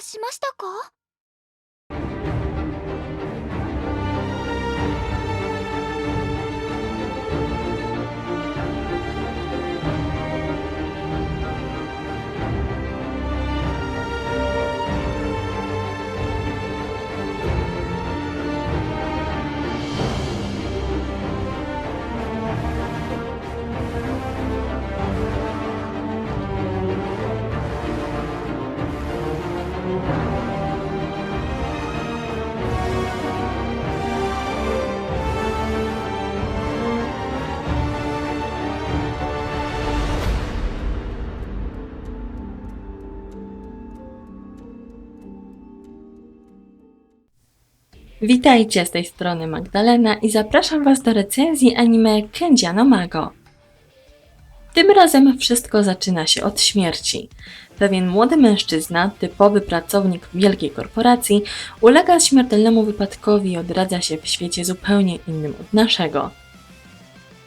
しましたか？Witajcie z tej strony Magdalena i zapraszam Was do recenzji anime Kenja no Mago. Tym razem wszystko zaczyna się od śmierci. Pewien młody mężczyzna, typowy pracownik wielkiej korporacji, ulega śmiertelnemu wypadkowi i odradza się w świecie zupełnie innym od naszego.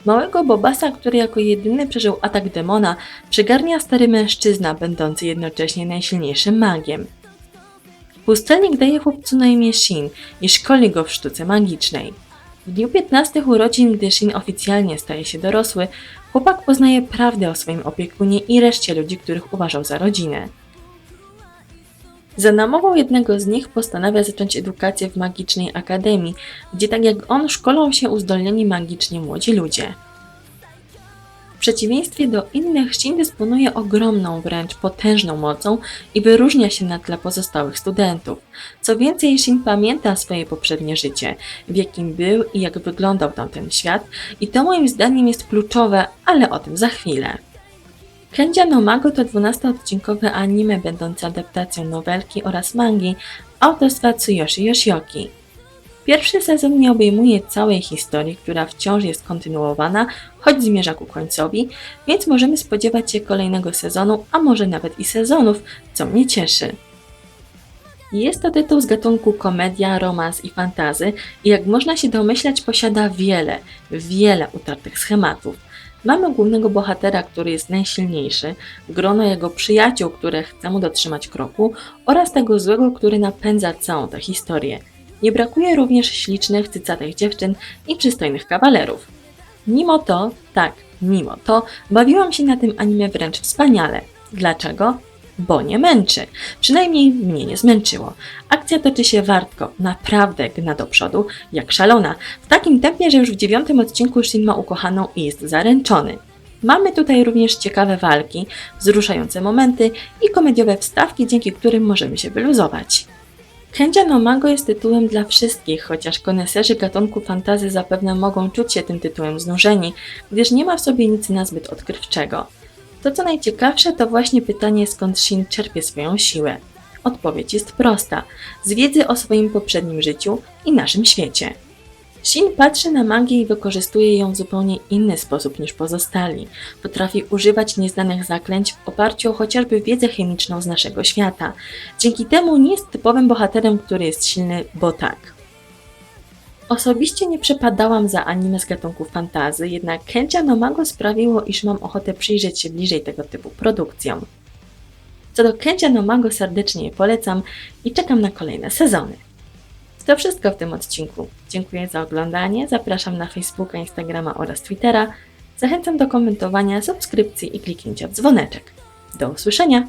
Małego Bobasa, który jako jedyny przeżył atak demona, przygarnia stary mężczyzna, będący jednocześnie najsilniejszym magiem. Pustelnik daje chłopcu na imię Shin i szkoli go w sztuce magicznej. W dniu 15 urodzin, gdy Shin oficjalnie staje się dorosły, chłopak poznaje prawdę o swoim opiekunie i reszcie ludzi, których uważał za rodzinę. Za namową jednego z nich postanawia zacząć edukację w magicznej akademii, gdzie tak jak on szkolą się uzdolnieni magicznie młodzi ludzie. Przeciwieństwie do innych, Shin dysponuje ogromną, wręcz potężną mocą i wyróżnia się na tle pozostałych studentów. Co więcej, Shin pamięta swoje poprzednie życie, w jakim był i jak wyglądał tamten świat, i to moim zdaniem jest kluczowe, ale o tym za chwilę. Kenja no Mago to 12-odcinkowe anime będące adaptacją nowelki oraz mangi autorstwa Tsuyoshi Yoshioki. Pierwszy sezon nie obejmuje całej historii, która wciąż jest kontynuowana, choć zmierza ku końcowi, więc możemy spodziewać się kolejnego sezonu, a może nawet i sezonów, co mnie cieszy. Jest to tytuł z gatunku komedia, romans i fantazy i jak można się domyślać posiada wiele, wiele utartych schematów. Mamy głównego bohatera, który jest najsilniejszy, grono jego przyjaciół, które chce mu dotrzymać kroku oraz tego złego, który napędza całą tę historię. Nie brakuje również ślicznych, cycatych dziewczyn i przystojnych kawalerów. Mimo to, tak, mimo to, bawiłam się na tym anime wręcz wspaniale. Dlaczego? Bo nie męczy. Przynajmniej mnie nie zmęczyło. Akcja toczy się wartko, naprawdę gna do przodu, jak szalona. W takim tempie, że już w dziewiątym odcinku Shin ma ukochaną i jest zaręczony. Mamy tutaj również ciekawe walki, wzruszające momenty i komediowe wstawki, dzięki którym możemy się wyluzować. Kenja no Mago jest tytułem dla wszystkich, chociaż koneserzy gatunku fantazy zapewne mogą czuć się tym tytułem znużeni, gdyż nie ma w sobie nic nazbyt odkrywczego. To co najciekawsze to właśnie pytanie skąd Shin czerpie swoją siłę. Odpowiedź jest prosta. Z wiedzy o swoim poprzednim życiu i naszym świecie. Shin patrzy na magię i wykorzystuje ją w zupełnie inny sposób niż pozostali. Potrafi używać nieznanych zaklęć w oparciu o chociażby wiedzę chemiczną z naszego świata. Dzięki temu nie jest typowym bohaterem, który jest silny, bo tak. Osobiście nie przepadałam za anime z gatunku fantazy, jednak Kenja no Mago sprawiło, iż mam ochotę przyjrzeć się bliżej tego typu produkcjom. Co do Kenja no Mago serdecznie je polecam i czekam na kolejne sezony. To wszystko w tym odcinku. Dziękuję za oglądanie, zapraszam na Facebooka, Instagrama oraz Twittera. Zachęcam do komentowania, subskrypcji i kliknięcia w dzwoneczek. Do usłyszenia!